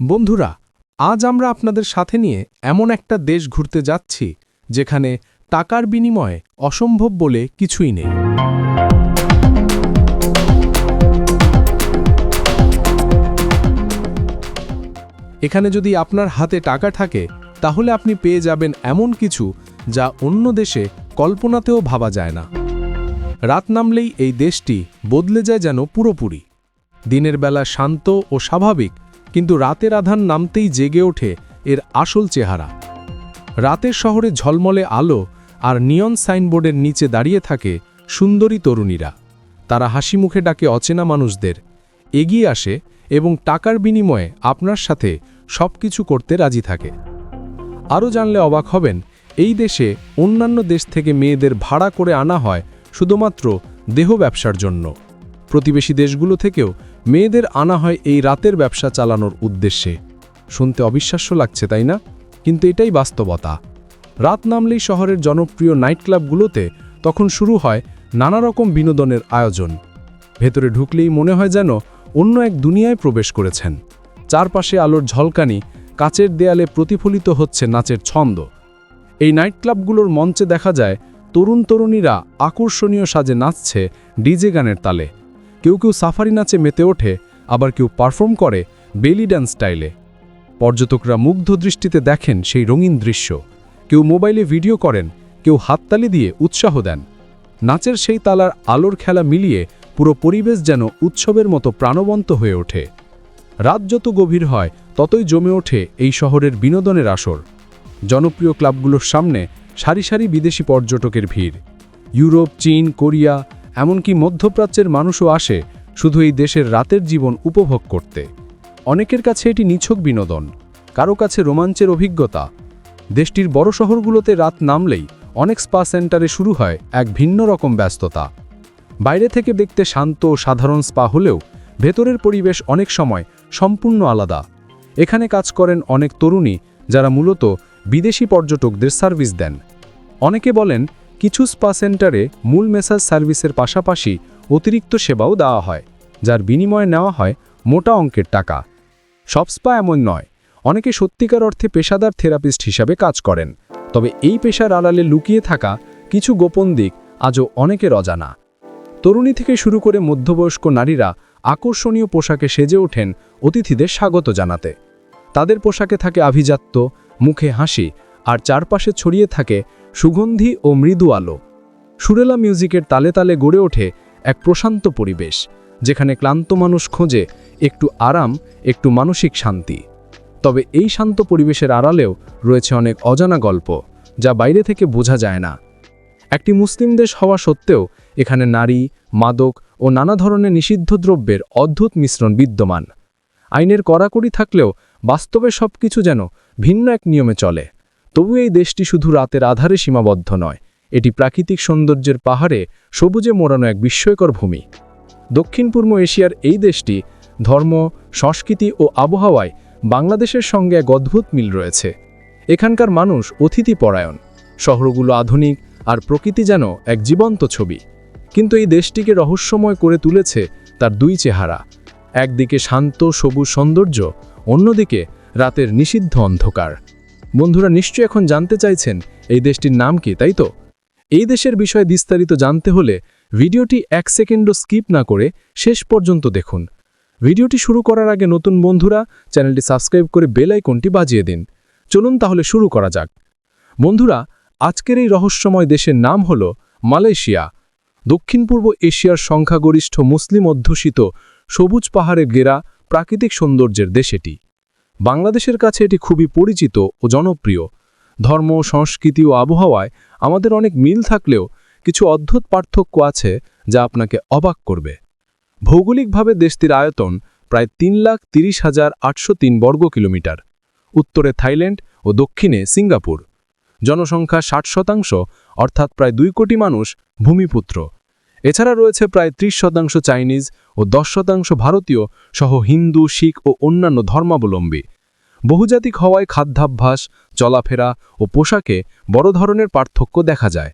বন্ধুরা, আজ আমরা আপনাদের সাথে নিয়ে এমন একটা দেশ ঘুরতে যাচ্ছি, যেখানে টাকার বিনিময়ে অসম্ভব বলে কিছুই নেই। এখানে যদি আপনার হাতে টাকা থাকে, তাহলে আপনি পেয়ে যাবেন এমন কিছু যা অন্য দেশে কল্পনাতেও ভাবা যায় না। রাত নামলেই এই দেশটি বদলে যায় যেন পুরোপুরি। দিনের বেলা শান্ত ও স্বাভাবিক কিন্তু রাতের আধান নামতেই জেগে ওঠে এর আসল চেহারা। রাতের শহরে ঝলমলে আলো আর নিয়ন সাইনবোর্ডের নিচে দাঁড়িয়ে থাকে সুন্দরী তরুণীরা। তারা হাসি মুখে ডাকে অচেনা মানুষদের। এগিয়ে আসে এবং টাকার বিনিময়ে আপনার সাথে সবকিছু করতে রাজি থাকে। আরও জানলে অবাক হবেন, এই দেশে অন্যান্য দেশ থেকে মেয়েদের ভাড়া করে আনা হয় শুধুমাত্র দেহ ব্যবসার জন্য। প্রতিবেশী দেশগুলো থেকেও মেয়েদের আনা হয় এই রাতের ব্যবসা চালানোর উদ্দেশ্যে। শুনতে অবিশ্বাস্য লাগছে, তাই না? কিন্তু এটাই বাস্তবতা। রাত নামলেই শহরের জনপ্রিয় নাইট ক্লাবগুলোতে তখন শুরু হয় নানা রকম বিনোদনের আয়োজন। ভেতরে ঢুকলেই মনে হয় যেন অন্য এক দুনিয়ায় প্রবেশ করেছেন। চারপাশে আলোর ঝলকানি, কাচের দেয়ালে প্রতিফলিত হচ্ছে নাচের ছন্দ। এই নাইট ক্লাবগুলোর মঞ্চে দেখা যায় তরুণ তরুণীরা আকর্ষণীয় সাজে নাচছে ডিজে গানের তালে। কেউ কেউ সাফারি নাচে মেতে ওঠে, আবার কেউ পারফর্ম করে বেলি ড্যান্স স্টাইলে। পর্যটকরা মুগ্ধ দৃষ্টিতে দেখেন সেই রঙিন দৃশ্য। কেউ মোবাইলে ভিডিও করেন, কেউ হাততালি দিয়ে উৎসাহ দেন। নাচের সেই তালার আলোর খেলা মিলিয়ে পুরো পরিবেশ যেন উৎসবের মতো প্রাণবন্ত হয়ে ওঠে। রাত যত গভীর হয়, ততই জমে ওঠে এই শহরের বিনোদনের আসর। জনপ্রিয় ক্লাবগুলোর সামনে সারি সারি বিদেশি পর্যটকের ভিড়। ইউরোপ, চীন, কোরিয়া এমনকি মধ্যপ্রাচ্যের মানুষও আসে শুধু এই দেশের রাতের জীবন উপভোগ করতে। অনেকের কাছে এটি নিছক বিনোদন, কারও কাছে রোমাঞ্চের অভিজ্ঞতা। দেশটির বড় শহরগুলোতে রাত নামলেই অনেক স্পা সেন্টারে শুরু হয় এক ভিন্ন রকম ব্যস্ততা। বাইরে থেকে দেখতে শান্ত ও সাধারণ স্পা হলেও ভেতরের পরিবেশ অনেক সময় সম্পূর্ণ আলাদা। এখানে কাজ করেন অনেক তরুণী যারা মূলত বিদেশি পর্যটকদের সার্ভিস দেন। অনেকে বলেন কিছু স্পা সেন্টারে মূল মেসাজ সার্ভিসের পাশাপাশি অতিরিক্ত সেবাও দেওয়া হয়, যার বিনিময়ে নেওয়া হয় মোটা অঙ্কের টাকা। সব স্পা এমন নয়, অনেকে সত্যিকার অর্থে পেশাদার থেরাপিস্ট হিসাবে কাজ করেন, তবে এই পেশার আড়ালে লুকিয়ে থাকা কিছু গোপন দিক আজও অনেকের অজানা। তরুণী থেকে শুরু করে মধ্যবয়স্ক নারীরা আকর্ষণীয় পোশাকে সেজে ওঠেন অতিথিদের স্বাগত জানাতে। তাদের পোশাকে থাকে আভিজাত্য, মুখে হাসি আর চারপাশে ছড়িয়ে থাকে সুগন্ধি ও মৃদু আলো। সুরেলা মিউজিকের তালে তালে গড়ে ওঠে এক প্রশান্ত পরিবেশ, যেখানে ক্লান্ত মানুষ খোঁজে একটু আরাম, একটু মানসিক শান্তি। তবে এই শান্ত পরিবেশের আড়ালেও রয়েছে অনেক অজানা গল্প, যা বাইরে থেকে বোঝা যায় না। একটি মুসলিম দেশ হওয়া সত্ত্বেও এখানে নারী, মাদক ও নানা ধরনের নিষিদ্ধ দ্রব্যের অদ্ভুত মিশ্রণ বিদ্যমান। আইনের কড়াকড়ি থাকলেও বাস্তবে সবকিছু যেন ভিন্ন এক নিয়মে চলে। তবু এই দেশটি শুধু রাতের আধারে সীমাবদ্ধ নয়, এটি প্রাকৃতিক সৌন্দর্যের পাহাড়ে সবুজে মোড়ানো এক বিস্ময়কর ভূমি। দক্ষিণ পূর্ব এশিয়ার এই দেশটি ধর্ম, সংস্কৃতি ও আবহাওয়ায় বাংলাদেশের সঙ্গে এক অদ্ভুত মিল রয়েছে। এখানকার মানুষ অতিথি পরায়ণ, শহরগুলো আধুনিক আর প্রকৃতি যেন এক জীবন্ত ছবি। কিন্তু এই দেশটিকে রহস্যময় করে তুলেছে তার দুই চেহারা, একদিকে শান্ত সবুজ সৌন্দর্য, অন্যদিকে রাতের নিষিদ্ধ অন্ধকার। বন্ধুরা নিশ্চয় এখন জানতে চাইছেন এই দেশটির নাম কি, তাই তো? এই দেশের বিষয়ে বিস্তারিত জানতে হলে ভিডিওটি এক সেকেন্ডও স্কিপ না করে শেষ পর্যন্ত দেখুন। ভিডিওটি শুরু করার আগে নতুন বন্ধুরা, চ্যানেলটি সাবস্ক্রাইব করে বেল আইকনটি বাজিয়ে দিন। চলুন তাহলে শুরু করা যাক। বন্ধুরা, আজকের এই রহস্যময় দেশের নাম হল মালয়েশিয়া। দক্ষিণ পূর্ব এশিয়ার সংখ্যাগরিষ্ঠ মুসলিম অধ্যুষিত সবুজ পাহাড়ে ঘেরা প্রাকৃতিক সৌন্দর্যের দেশ এটি। বাংলাদেশের কাছে এটি খুবই পরিচিত ও জনপ্রিয়। ধর্ম, সংস্কৃতি ও আবহাওয়ায় আমাদের অনেক মিল থাকলেও কিছু অদ্ভুত পার্থক্য আছে যা আপনাকে অবাক করবে। ভৌগোলিকভাবে দেশটির আয়তন প্রায় তিন লাখ তিরিশ হাজার আটশো তিন বর্গ কিলোমিটার। উত্তরে থাইল্যান্ড ও দক্ষিণে সিঙ্গাপুর। জনসংখ্যা ষাট শতাংশ, অর্থাৎ প্রায় দুই কোটি মানুষ ভূমিপুত্র। এছাড়া রয়েছে প্রায় ত্রিশ শতাংশ চাইনিজ ও দশ শতাংশ ভারতীয় সহ হিন্দু, শিখ ও অন্যান্য ধর্মাবলম্বী। বহুজাতিক হওয়ায় খাদ্যাভ্যাস, চলাফেরা ও পোশাকে বড় ধরনের পার্থক্য দেখা যায়।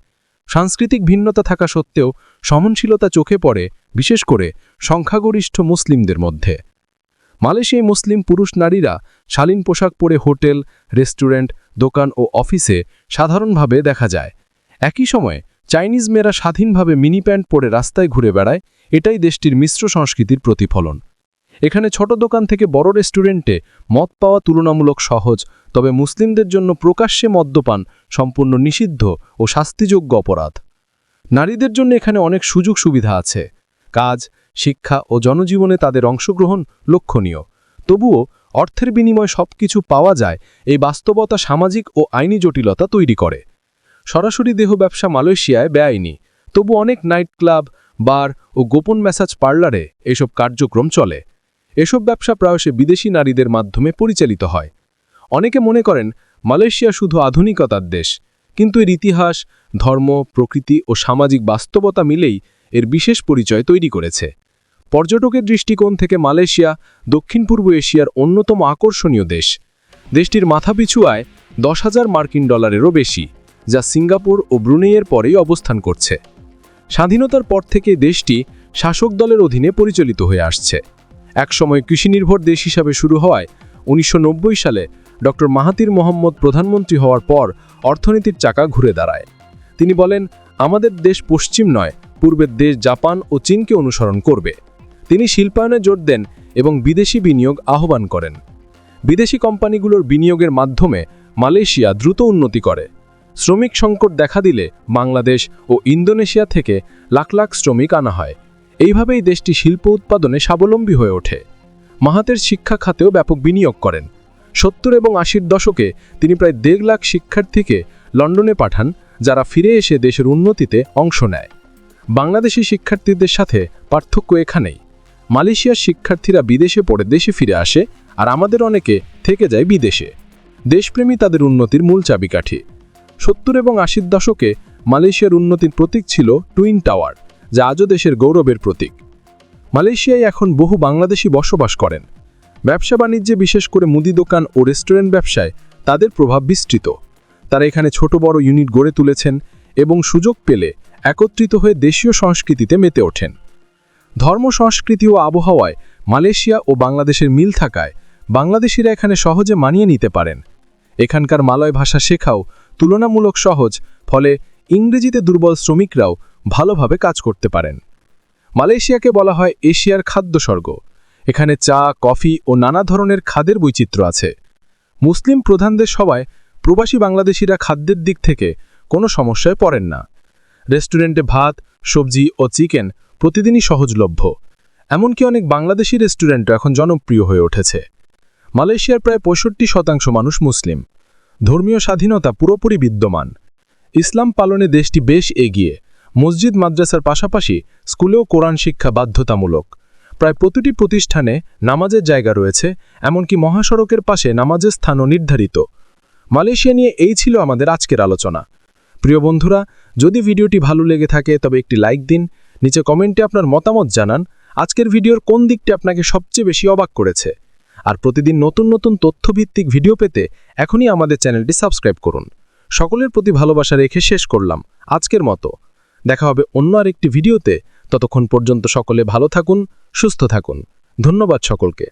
সাংস্কৃতিক ভিন্নতা থাকা সত্ত্বেও সহনশীলতা চোখে পড়ে, বিশেষ করে সংখ্যাগরিষ্ঠ মুসলিমদের মধ্যে। মালয়েশিয়ায় মুসলিম পুরুষ নারীরা শালীন পোশাক পরে হোটেল, রেস্টুরেন্ট, দোকান ও অফিসে সাধারণভাবে দেখা যায়। একই সময়ে চাইনিজ মেয়েরা স্বাধীনভাবে মিনি প্যান্ট পরে রাস্তায় ঘুরে বেড়ায়, এটাই দেশটির মিশ্র সংস্কৃতির প্রতিফলন। এখানে ছোট দোকান থেকে বড় রেস্টুরেন্টে মদ পাওয়া তুলনামূলক সহজ, তবে মুসলিমদের জন্য প্রকাশ্যে মদ্যপান সম্পূর্ণ নিষিদ্ধ ও শাস্তিযোগ্য অপরাধ। নারীদের জন্য এখানে অনেক সুযোগ সুবিধা আছে। কাজ, শিক্ষা ও জনজীবনে তাদের অংশগ্রহণ লক্ষণীয়। তবুও অর্থের বিনিময়ে সবকিছু পাওয়া যায়, এই বাস্তবতা সামাজিক ও আইনি জটিলতা তৈরি করে। সরাসরি দেহ ব্যবসা মালয়েশিয়ায় বেআইনি। তবু অনেক নাইট ক্লাব বার ও গোপন ম্যাসাজ পার্লারে এসব কার্যক্রম চলে। এসব ব্যবসা প্রায়শই বিদেশি নারীদের মাধ্যমে পরিচালিত হয়। অনেকে মনে করেন, মালয়েশিয়া শুধু আধুনিকতার দেশ। কিন্তু এর ইতিহাস, ধর্ম, প্রকৃতি ও সামাজিক বাস্তবতা মিলেই এর বিশেষ পরিচয় তৈরি করেছে। পর্যটকের দৃষ্টিকোণ থেকে মালয়েশিয়া দক্ষিণ পূর্ব এশিয়ার অন্যতম আকর্ষণীয় দেশ। দেশটির মাথাপিছু আয় দশ হাজার মার্কিন ডলারেরও বেশি। যা সিঙ্গাপুর ও ব্রুনেইয়ের পরেই অবস্থান করছে। স্বাধীনতার পর থেকে দেশটি শাসক দলের অধীনে পরিচালিত হয়ে আসছে। একসময় কৃষিনির্ভর দেশ হিসাবে শুরু হওয়ায় উনিশশো নব্বই সালে ড. মাহাতির মোহাম্মদ প্রধানমন্ত্রী হওয়ার পর অর্থনীতির চাকা ঘুরে দাঁড়ায়। তিনি বলেন, আমাদের দেশ পশ্চিম নয়, পূর্বের দেশ জাপান ও চীনকে অনুসরণ করবে। তিনি শিল্পায়নে জোর দেন এবং বিদেশি বিনিয়োগ আহ্বান করেন। বিদেশি কোম্পানিগুলোর বিনিয়োগের মাধ্যমে মালয়েশিয়া দ্রুত উন্নতি করে। শ্রমিক সংকট দেখা দিলে বাংলাদেশ ও ইন্দোনেশিয়া থেকে লাখ লাখ শ্রমিক আনা হয়। এইভাবেই দেশটি শিল্প উৎপাদনে স্বাবলম্বী হয়ে ওঠে। মাহাতের শিক্ষা খাতেও ব্যাপক বিনিয়োগ করেন। সত্তর এবং আশির দশকে তিনি প্রায় দেড় লাখ শিক্ষার্থীকে লন্ডনে পাঠান, যারা ফিরে এসে দেশের উন্নতিতে অংশ নেয়। বাংলাদেশি শিক্ষার্থীদের সাথে পার্থক্য এখানেই। মালয়েশিয়ার শিক্ষার্থীরা বিদেশে পড়ে দেশে ফিরে আসে, আর আমাদের অনেকে থেকে যায় বিদেশে। দেশপ্রেমী তাদের উন্নতির মূল চাবিকাঠি। সত্তর এবং আশির দশকে মালয়েশিয়ার উন্নতির প্রতীক ছিল টুইন টাওয়ার, যা আজও দেশের গৌরবের প্রতীক। মালয়েশিয়ায় এখন বহু বাংলাদেশি বসবাস করেন। ব্যবসা বাণিজ্যে বিশেষ করে মুদি দোকান ও রেস্টুরেন্ট ব্যবসায় তাদের প্রভাব বিস্তৃত। তারা এখানে ছোট বড় ইউনিট গড়ে তুলেছেন এবং সুযোগ পেলে একত্রিত হয়ে দেশীয় সংস্কৃতিতে মেতে ওঠেন। ধর্ম, সংস্কৃতি ও আবহাওয়ায় মালয়েশিয়া ও বাংলাদেশের মিল থাকায় বাংলাদেশিরা এখানে সহজে মানিয়ে নিতে পারেন। এখানকার মালয় ভাষা শেখাও তুলনামূলক সহজ, ফলে ইংরেজিতে দুর্বল শ্রমিকরাও ভালোভাবে কাজ করতে পারেন। মালয়েশিয়াকে বলা হয় এশিয়ার খাদ্য স্বর্গ এখানে চা, কফি ও নানা ধরনের খাদের বৈচিত্র্য আছে। মুসলিম প্রধানদের সবাই প্রবাসী বাংলাদেশিরা খাদ্যের দিক থেকে কোনো সমস্যায় পড়েন না। রেস্টুরেন্টে ভাত, সবজি ও চিকেন প্রতিদিনই সহজলভ্য। এমনকি অনেক বাংলাদেশি রেস্টুরেন্টও এখন জনপ্রিয় হয়ে উঠেছে। মালয়েশিয়ার প্রায় পঁয়ষট্টি শতাংশ মানুষ মুসলিম। ধর্মীয় স্বাধীনতা পুরোপুরি বিদ্যমান। ইসলাম পালনে দেশটি বেশ এগিয়ে। মসজিদ, মাদ্রাসার পাশাপাশি স্কুলেও কোরআন শিক্ষা বাধ্যতামূলক। প্রায় প্রতিটি প্রতিষ্ঠানে নামাজের জায়গা রয়েছে, এমনকি মহাসড়কের পাশে নামাজের স্থানও নির্ধারিত। মালয়েশিয়া নিয়ে এই ছিল আমাদের আজকের আলোচনা। প্রিয় বন্ধুরা, যদি ভিডিওটি ভালো লেগে থাকে, তবে একটি লাইক দিন, নিচে কমেন্টে আপনার মতামত জানান। আজকের ভিডিওর কোন দিকটি আপনাকে সবচেয়ে বেশি অবাক করেছে? আর প্রতিদিন নতুন নতুন তথ্যভিত্তিক ভিডিও পেতে এখনই আমাদের চ্যানেলটি সাবস্ক্রাইব করুন। সকলের প্রতি ভালোবাসা রেখে শেষ করলাম আজকের মতো। দেখা হবে অন্য আরেকটি ভিডিওতে। ততক্ষণ পর্যন্ত সকলে ভালো থাকুন, সুস্থ থাকুন। ধন্যবাদ সকলকে।